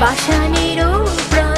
পাষাণেরও প্রাণ